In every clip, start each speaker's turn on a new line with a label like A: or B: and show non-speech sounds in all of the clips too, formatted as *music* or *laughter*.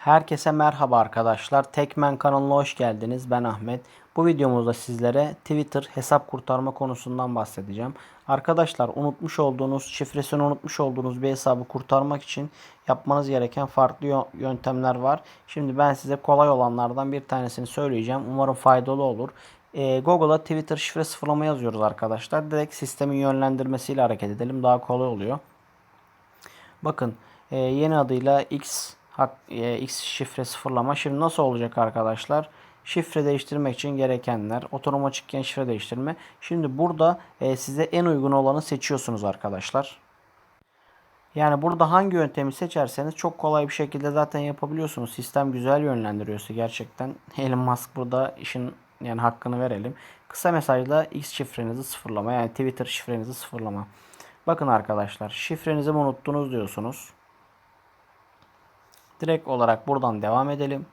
A: Herkese merhaba arkadaşlar. Tekmen kanalına hoş geldiniz. Ben Ahmet. Bu videomuzda sizlere Twitter hesap kurtarma konusundan bahsedeceğim. Arkadaşlar unutmuş olduğunuz, şifresini unutmuş olduğunuz bir hesabı kurtarmak için yapmanız gereken farklı yö- yöntemler var. Şimdi ben size kolay olanlardan bir tanesini söyleyeceğim. Umarım faydalı olur. Ee, Google'a Twitter şifre sıfırlama yazıyoruz arkadaşlar. Direkt sistemin yönlendirmesiyle hareket edelim. Daha kolay oluyor. Bakın e, yeni adıyla X hak, e, X şifre sıfırlama. Şimdi nasıl olacak arkadaşlar? Şifre değiştirmek için gerekenler, otonom açıkken şifre değiştirme. Şimdi burada e, size en uygun olanı seçiyorsunuz arkadaşlar. Yani burada hangi yöntemi seçerseniz çok kolay bir şekilde zaten yapabiliyorsunuz. Sistem güzel yönlendiriyorsa gerçekten *laughs* Elon Musk burada işin yani hakkını verelim. Kısa mesajla X şifrenizi sıfırlama yani Twitter şifrenizi sıfırlama. Bakın arkadaşlar şifrenizi unuttunuz diyorsunuz. Direkt olarak buradan devam edelim.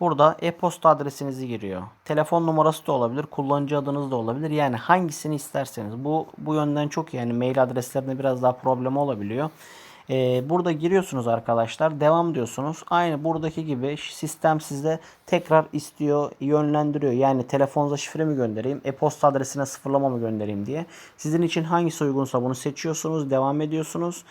A: Burada e-posta adresinizi giriyor. Telefon numarası da olabilir, kullanıcı adınız da olabilir. Yani hangisini isterseniz. Bu bu yönden çok iyi. Yani mail adreslerinde biraz daha problem olabiliyor. Ee, burada giriyorsunuz arkadaşlar. Devam diyorsunuz. Aynı buradaki gibi sistem size tekrar istiyor, yönlendiriyor. Yani telefonunuza şifre mi göndereyim, e-posta adresine sıfırlama mı göndereyim diye. Sizin için hangisi uygunsa bunu seçiyorsunuz, devam ediyorsunuz.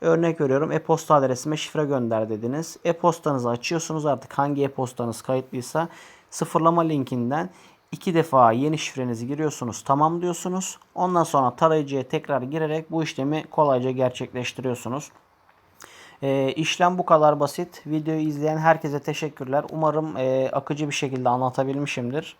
A: Örnek veriyorum e-posta adresime şifre gönder dediniz. E-postanızı açıyorsunuz artık hangi e-postanız kayıtlıysa sıfırlama linkinden iki defa yeni şifrenizi giriyorsunuz. Tamam diyorsunuz. Ondan sonra tarayıcıya tekrar girerek bu işlemi kolayca gerçekleştiriyorsunuz. Ee, işlem bu kadar basit. Videoyu izleyen herkese teşekkürler. Umarım e, akıcı bir şekilde anlatabilmişimdir.